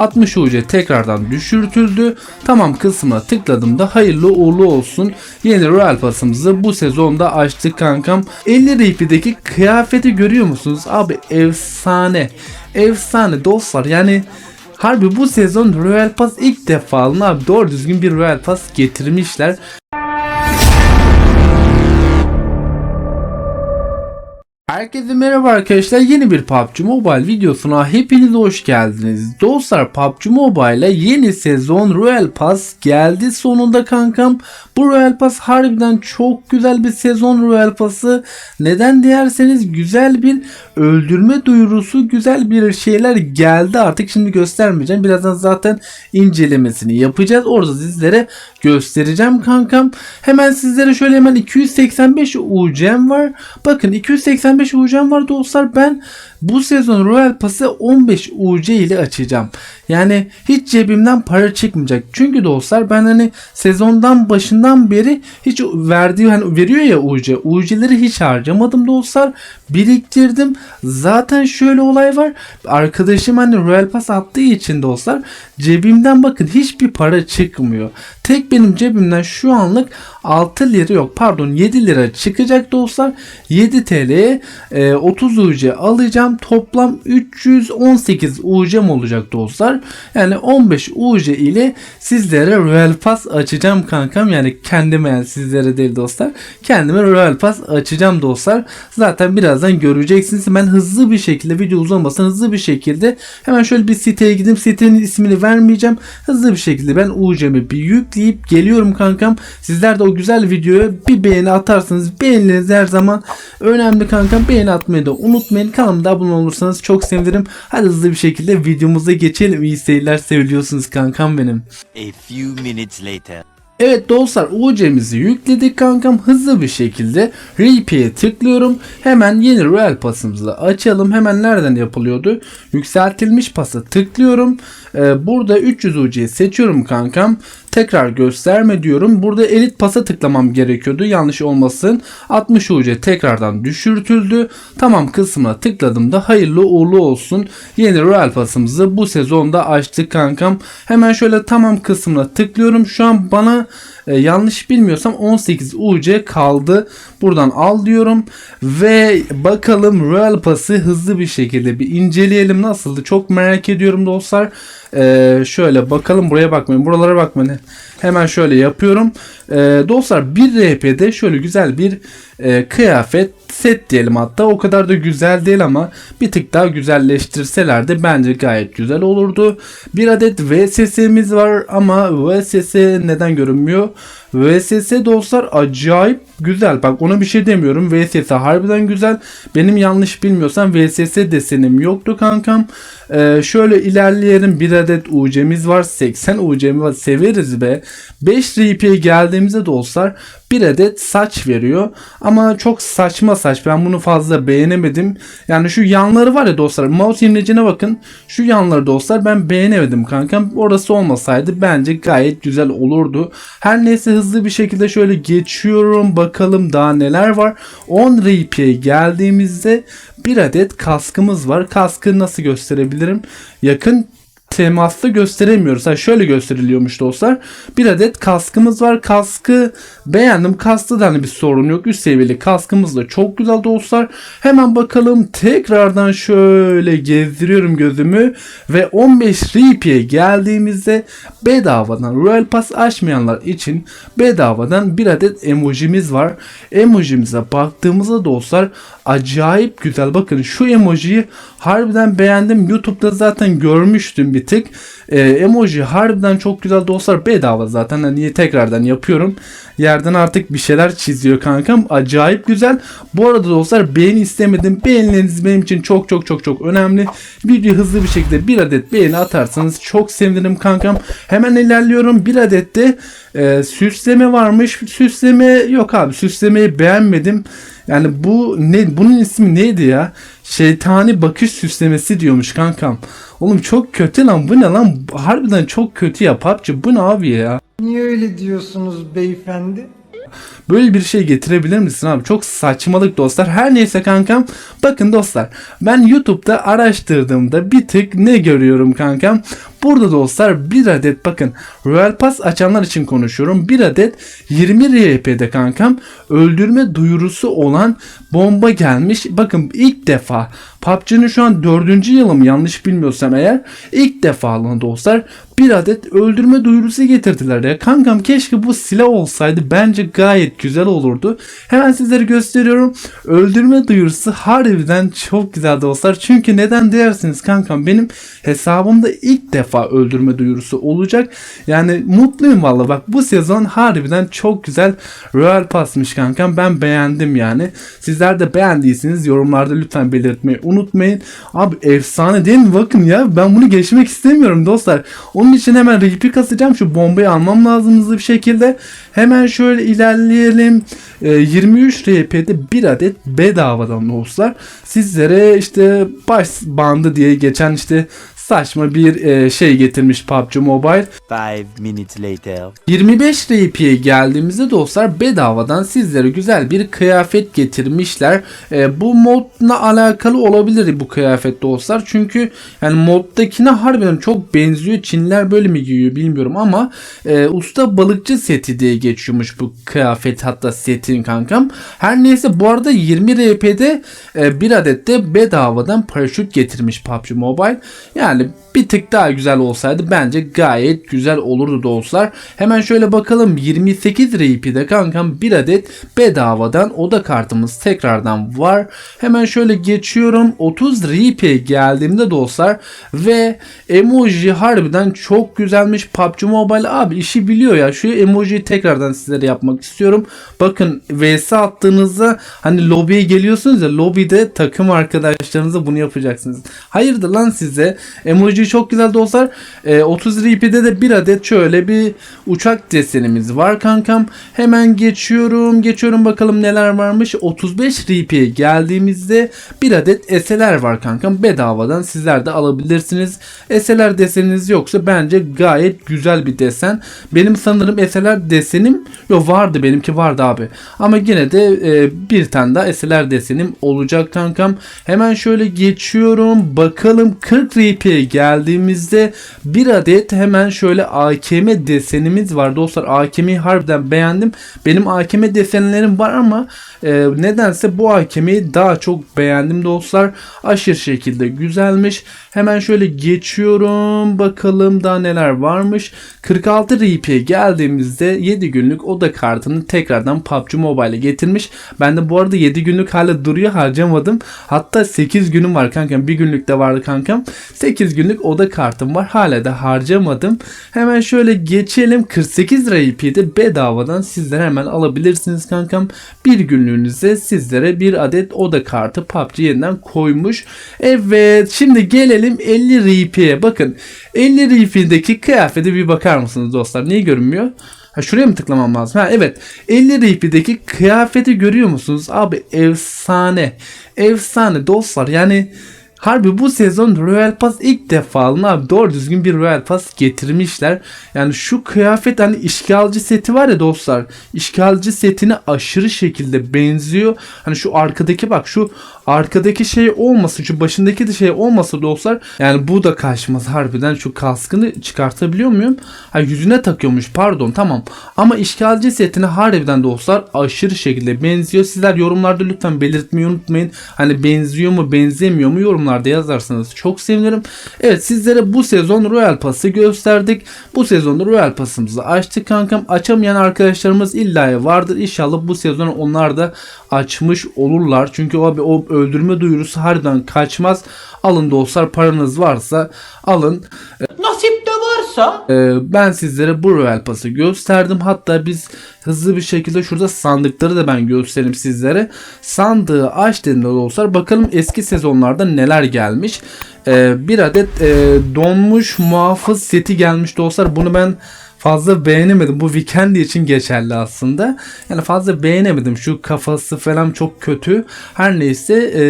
60 UC tekrardan düşürtüldü. Tamam kısmına tıkladığımda hayırlı uğurlu olsun. Yeni Royal Pass'ımızı bu sezonda açtık kankam. 50 RP'deki kıyafeti görüyor musunuz? Abi efsane. Efsane dostlar yani Harbi bu sezon Royal Pass ilk defa abi doğru düzgün bir Royal Pass getirmişler. Herkese merhaba arkadaşlar yeni bir PUBG Mobile videosuna hepiniz hoş geldiniz. Dostlar PUBG Mobile'e yeni sezon Royal Pass geldi sonunda kankam. Bu Royal Pass harbiden çok güzel bir sezon Royal Pass'ı. Neden derseniz güzel bir öldürme duyurusu güzel bir şeyler geldi artık şimdi göstermeyeceğim. Birazdan zaten incelemesini yapacağız. Orada sizlere göstereceğim kankam. Hemen sizlere şöyle hemen 285 UC'm var. Bakın 285 UC'm var dostlar. Ben bu sezon Royal Pass'ı 15 UC ile açacağım. Yani hiç cebimden para çıkmayacak. Çünkü dostlar ben hani sezondan başından beri hiç verdiği hani veriyor ya UC. UC'leri hiç harcamadım dostlar. Biriktirdim. Zaten şöyle olay var. Arkadaşım hani Royal Pass attığı için dostlar cebimden bakın hiçbir para çıkmıyor. Tek benim cebimden şu anlık 6 lira yok pardon 7 lira çıkacak dostlar. 7 TL'ye e, 30 UC alacağım. Toplam 318 UC'm olacak dostlar. Yani 15 UC ile sizlere Royal Pass açacağım kankam. Yani kendime yani sizlere değil dostlar. Kendime Royal Pass açacağım dostlar. Zaten birazdan göreceksiniz. Ben hızlı bir şekilde video uzamasın hızlı bir şekilde hemen şöyle bir siteye gidip sitenin ismini vermeyeceğim. Hızlı bir şekilde ben UC'mi bir yükleyip geliyorum kankam. Sizler de o güzel videoya bir beğeni atarsanız beğenileriniz her zaman önemli kankam. Beğeni atmayı da unutmayın. Kanalıma abone olursanız çok sevinirim. Hadi hızlı bir şekilde videomuza geçelim. İyi seyirler seviyorsunuz kankam benim. A few minutes later. Evet dostlar UC'mizi yükledik kankam hızlı bir şekilde Reap'e tıklıyorum. Hemen yeni Royal Pass'ımızı açalım. Hemen nereden yapılıyordu? Yükseltilmiş pası tıklıyorum. Ee, burada 300 UC'yi seçiyorum kankam. Tekrar gösterme diyorum. Burada elit pasa tıklamam gerekiyordu. Yanlış olmasın. 60 UC tekrardan düşürtüldü. Tamam kısmına tıkladığımda hayırlı uğurlu olsun. Yeni Royal Pass'ımızı bu sezonda açtık kankam. Hemen şöyle tamam kısmına tıklıyorum. Şu an bana e, yanlış bilmiyorsam 18 UC kaldı. Buradan al diyorum ve bakalım Royal Pass'ı hızlı bir şekilde bir inceleyelim nasıldı. Çok merak ediyorum dostlar. E, şöyle bakalım buraya bakmayın. Buralara bakmayın. Hemen şöyle yapıyorum. E, dostlar bir RP'de şöyle güzel bir e, kıyafet set diyelim hatta o kadar da güzel değil ama bir tık daha güzelleştirselerdi bence gayet güzel olurdu. Bir adet VSS'miz var ama VSS neden görünmüyor? VSS dostlar acayip güzel. Bak ona bir şey demiyorum. VSS harbiden güzel. Benim yanlış bilmiyorsam VSS desenim yoktu kankam. Ee, şöyle ilerleyelim. Bir adet UC'miz var. 80 UC'miz var. Severiz be. 5 RP'ye geldiğimizde dostlar bir adet saç veriyor. Ama çok saçma saç. Ben bunu fazla beğenemedim. Yani şu yanları var ya dostlar. Mouse imlecine bakın. Şu yanları dostlar ben beğenemedim kankam. Orası olmasaydı bence gayet güzel olurdu. Her neyse hızlı bir şekilde şöyle geçiyorum. Bakalım daha neler var. 10 RP'ye geldiğimizde bir adet kaskımız var. Kaskı nasıl gösterebilirim? Yakın temaslı gösteremiyoruz. Ha şöyle gösteriliyormuş dostlar. Bir adet kaskımız var. Kaskı beğendim. Kaskta da hani bir sorun yok. Üst seviyeli kaskımız da çok güzel dostlar. Hemen bakalım tekrardan şöyle gezdiriyorum gözümü ve 15 RP'ye geldiğimizde bedavadan Royal Pass açmayanlar için bedavadan bir adet emojimiz var. Emojimize baktığımızda dostlar acayip güzel. Bakın şu emojiyi harbiden beğendim. YouTube'da zaten görmüştüm bir tık. Ee, emoji harbiden çok güzel dostlar. Bedava zaten. Hani tekrardan yapıyorum. Yerden artık bir şeyler çiziyor kankam. Acayip güzel. Bu arada dostlar beğeni istemedim. Beğenileriniz benim için çok çok çok çok önemli. Video hızlı bir şekilde bir adet beğeni atarsanız çok sevinirim kankam. Hemen ilerliyorum. Bir adet de e, süsleme varmış. Süsleme yok abi. Süslemeyi beğenmedim. Yani bu ne bunun ismi neydi ya? Şeytani bakış süslemesi diyormuş kankam. Oğlum çok kötü lan bu ne lan? Harbiden çok kötü ya PUBG. Bu ne abi ya? Niye öyle diyorsunuz beyefendi? Böyle bir şey getirebilir misin abi? Çok saçmalık dostlar. Her neyse kankam. Bakın dostlar. Ben YouTube'da araştırdığımda bir tık ne görüyorum kankam? Burada dostlar bir adet bakın Royal Pass açanlar için konuşuyorum. Bir adet 20 RP'de kankam öldürme duyurusu olan bomba gelmiş. Bakın ilk defa PUBG'nin şu an 4. yılı mı yanlış bilmiyorsam eğer ilk defa lan dostlar bir adet öldürme duyurusu getirdiler ya. Kankam keşke bu silah olsaydı bence gayet güzel olurdu. Hemen sizlere gösteriyorum. Öldürme duyurusu harbiden çok güzel dostlar. Çünkü neden dersiniz kankam benim hesabımda ilk defa öldürme duyurusu olacak. Yani mutluyum valla bak bu sezon harbiden çok güzel Royal Pass'mış kankam. Ben beğendim yani. Sizler de beğendiyseniz yorumlarda lütfen belirtmeyi unutmayın. Abi efsane değil mi? Bakın ya ben bunu geçmek istemiyorum dostlar. Onun için hemen repeat kasacağım. Şu bombayı almam lazım hızlı bir şekilde. Hemen şöyle ilerleyelim. Ee, 23 RP'de bir adet bedavadan dostlar. Sizlere işte baş bandı diye geçen işte saçma bir e, şey getirmiş PUBG Mobile. Five minutes later. 25 RP'ye geldiğimizde dostlar bedavadan sizlere güzel bir kıyafet getirmişler. E, bu modla alakalı olabilir bu kıyafet dostlar. Çünkü yani moddakine harbiden çok benziyor. Çinliler böyle mi giyiyor bilmiyorum ama e, usta balıkçı seti diye geçiyormuş bu kıyafet hatta setin kankam. Her neyse bu arada 20 RP'de e, bir adet de bedavadan paraşüt getirmiş PUBG Mobile. Yani bir tık daha güzel olsaydı bence gayet güzel olurdu dostlar. Hemen şöyle bakalım 28 RP'de kankam bir adet bedavadan oda kartımız tekrardan var. Hemen şöyle geçiyorum 30 RP'ye geldiğimde dostlar ve emoji harbiden çok güzelmiş. PUBG Mobile abi işi biliyor ya. Şu emojiyi tekrardan sizlere yapmak istiyorum. Bakın vs attığınızda hani lobiye geliyorsunuz ya lobide takım arkadaşlarınıza bunu yapacaksınız. Hayırdır lan size? Emoji çok güzel dostlar. Ee, 30 RP'de de bir adet şöyle bir uçak desenimiz var kankam. Hemen geçiyorum. Geçiyorum bakalım neler varmış. 35 RP'ye geldiğimizde bir adet SLR var kankam. Bedavadan sizler de alabilirsiniz. SLR deseniniz yoksa bence gayet güzel bir desen. Benim sanırım SLR desenim yok vardı benimki vardı abi. Ama yine de e, bir tane daha SLR desenim olacak kankam. Hemen şöyle geçiyorum. Bakalım 40 RP'ye geldiğimizde bir adet hemen şöyle AKM desenimiz var. Dostlar AKM'yi harbiden beğendim. Benim AKM desenlerim var ama e, nedense bu AKM'yi daha çok beğendim dostlar. Aşırı şekilde güzelmiş. Hemen şöyle geçiyorum. Bakalım daha neler varmış. 46 RP'ye geldiğimizde 7 günlük oda kartını tekrardan PUBG Mobile'e getirmiş. Ben de bu arada 7 günlük hala duruyor harcamadım. Hatta 8 günüm var kankam. Bir günlük de vardı kankam. 8 günlük oda kartım var. Hala da harcamadım. Hemen şöyle geçelim. 48 RP'de bedavadan sizlere hemen alabilirsiniz kankam. Bir günlüğünüze sizlere bir adet oda kartı PUBG yeniden koymuş. Evet şimdi gelelim 50 RP'ye. Bakın 50 RP'deki kıyafete bir bakar mısınız dostlar? Niye görünmüyor? Ha şuraya mı tıklamam lazım? Ha evet. 50 RP'deki kıyafeti görüyor musunuz? Abi efsane. Efsane dostlar. Yani Harbi bu sezon Royal Pass ilk defa alın abi doğru düzgün bir Royal Pass getirmişler. Yani şu kıyafet hani işgalci seti var ya dostlar. İşgalci setine aşırı şekilde benziyor. Hani şu arkadaki bak şu arkadaki şey olmasın şu başındaki de şey olmasa dostlar. Yani bu da kaçmaz harbiden şu kaskını çıkartabiliyor muyum? Ha yüzüne takıyormuş pardon tamam. Ama işgalci setine harbiden dostlar aşırı şekilde benziyor. Sizler yorumlarda lütfen belirtmeyi unutmayın. Hani benziyor mu benzemiyor mu yorumlarda yazarsanız çok sevinirim. Evet sizlere bu sezon Royal Pass'ı gösterdik. Bu sezonda Royal Pass'ımızı açtık kankam. Açamayan arkadaşlarımız illa vardır. İnşallah bu sezon onlar da açmış olurlar. Çünkü abi o öldürme duyurusu harbiden kaçmaz. Alın dostlar paranız varsa alın. Nasip de varsa Ee, ben sizlere bu Royal Pass'ı gösterdim. Hatta biz hızlı bir şekilde şurada sandıkları da ben göstereyim sizlere. Sandığı açtığında dostlar bakalım eski sezonlarda neler gelmiş. Ee, bir adet e, donmuş muhafız seti gelmiş dostlar. Bunu ben fazla beğenemedim. Bu Weekend için geçerli aslında. Yani fazla beğenemedim. Şu kafası falan çok kötü. Her neyse e,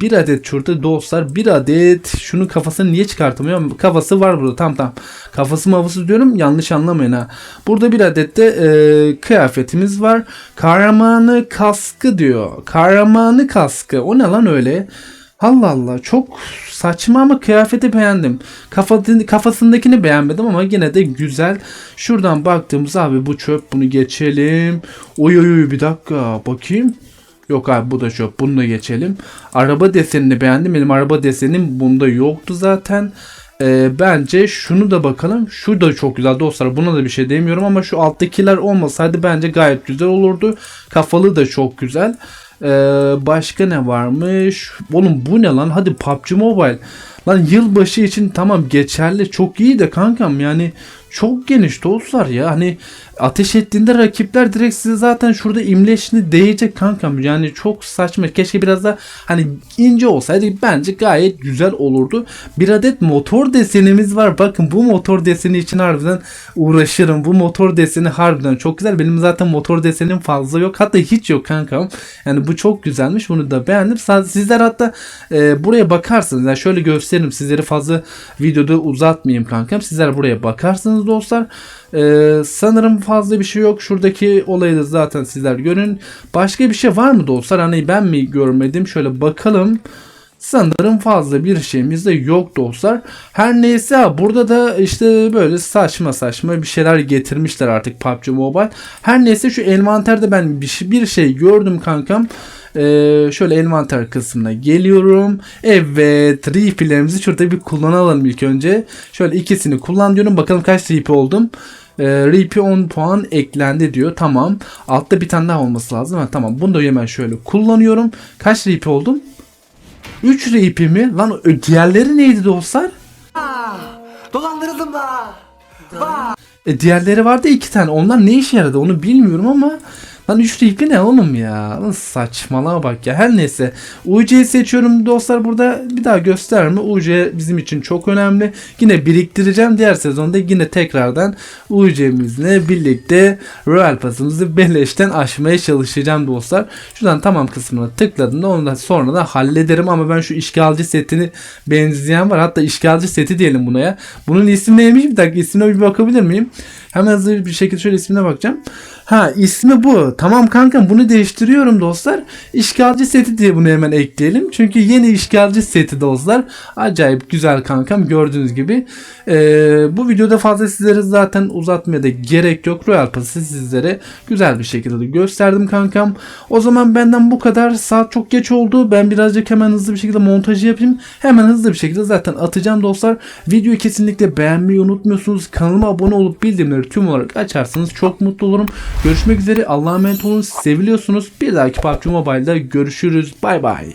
bir adet şurada dostlar. Bir adet şunun kafasını niye çıkartamıyorum? Kafası var burada. Tam tam. Kafası mavası diyorum. Yanlış anlamayın ha. Burada bir adet de e, kıyafetimiz var. Kahramanı kaskı diyor. Kahramanı kaskı. O ne lan öyle? Allah Allah çok saçma ama kıyafeti beğendim. Kafasını, kafasındakini beğenmedim ama yine de güzel. Şuradan baktığımız abi bu çöp bunu geçelim. Oy oy oy bir dakika bakayım. Yok abi bu da çöp bunu da geçelim. Araba desenini beğendim. Benim araba desenim bunda yoktu zaten. Ee, bence şunu da bakalım. Şu da çok güzel dostlar. Buna da bir şey demiyorum ama şu alttakiler olmasaydı bence gayet güzel olurdu. Kafalı da çok güzel. Ee, başka ne varmış? Oğlum bu ne lan? Hadi PUBG Mobile. Lan yılbaşı için tamam geçerli çok iyi de kankam yani çok geniş dostlar ya. Hani ateş ettiğinde rakipler direkt size zaten şurada imleşini değecek kankam. Yani çok saçma. Keşke biraz da hani ince olsaydı. Bence gayet güzel olurdu. Bir adet motor desenimiz var. Bakın bu motor deseni için harbiden uğraşırım. Bu motor deseni harbiden çok güzel. Benim zaten motor desenim fazla yok. Hatta hiç yok kankam. Yani bu çok güzelmiş. Bunu da beğendim. Sizler hatta e, buraya bakarsınız. Yani şöyle gösteririm sizleri fazla videoda uzatmayayım kankam sizler buraya bakarsınız dostlar Ee, sanırım fazla bir şey yok. Şuradaki olayı da zaten sizler görün. Başka bir şey var mı dostlar? Hani ben mi görmedim? Şöyle bakalım. Sanırım fazla bir şeyimiz de yok dostlar. Her neyse burada da işte böyle saçma saçma bir şeyler getirmişler artık PUBG Mobile. Her neyse şu envanterde ben bir şey, bir şey gördüm kankam. Ee, şöyle envanter kısmına geliyorum. Evet refilerimizi şurada bir kullanalım ilk önce. Şöyle ikisini kullan diyorum. Bakalım kaç refi oldum. Ee, repi 10 puan eklendi diyor. Tamam. Altta bir tane daha olması lazım. Ha, tamam. Bunu da hemen şöyle kullanıyorum. Kaç repi oldum? 3 repi mi? Lan diğerleri neydi dostlar? Dolandırıldım da. E diğerleri vardı iki tane. Onlar ne işe yaradı onu bilmiyorum ama Lan 3 renkli ne oğlum ya? Lan saçmalama bak ya. Her neyse. UC'yi seçiyorum dostlar burada. Bir daha gösterme. UC bizim için çok önemli. Yine biriktireceğim. Diğer sezonda yine tekrardan UC'mizle birlikte Royal Pass'ımızı beleşten aşmaya çalışacağım dostlar. Şuradan tamam kısmına tıkladığımda onu da sonra da hallederim ama ben şu işgalci setini benzeyen var. Hatta işgalci seti diyelim buna ya. Bunun ismi neymiş? Bir dakika ismine bir bakabilir miyim? Hemen hızlı bir şekilde şöyle ismine bakacağım. Ha ismi bu. Tamam kankam bunu değiştiriyorum dostlar. İşgalci seti diye bunu hemen ekleyelim. Çünkü yeni işgalci seti dostlar. Acayip güzel kankam gördüğünüz gibi. Ee, bu videoda fazla sizlere zaten uzatmaya da gerek yok. Royal Pass'ı sizlere güzel bir şekilde de gösterdim kankam. O zaman benden bu kadar. Saat çok geç oldu. Ben birazcık hemen hızlı bir şekilde montajı yapayım. Hemen hızlı bir şekilde zaten atacağım dostlar. Videoyu kesinlikle beğenmeyi unutmuyorsunuz. Kanalıma abone olup bildirimleri tüm olarak açarsanız çok mutlu olurum. Görüşmek üzere. Allah'a emanet olun. Seviliyorsunuz. Bir dahaki PUBG Mobile'da görüşürüz. Bay bay.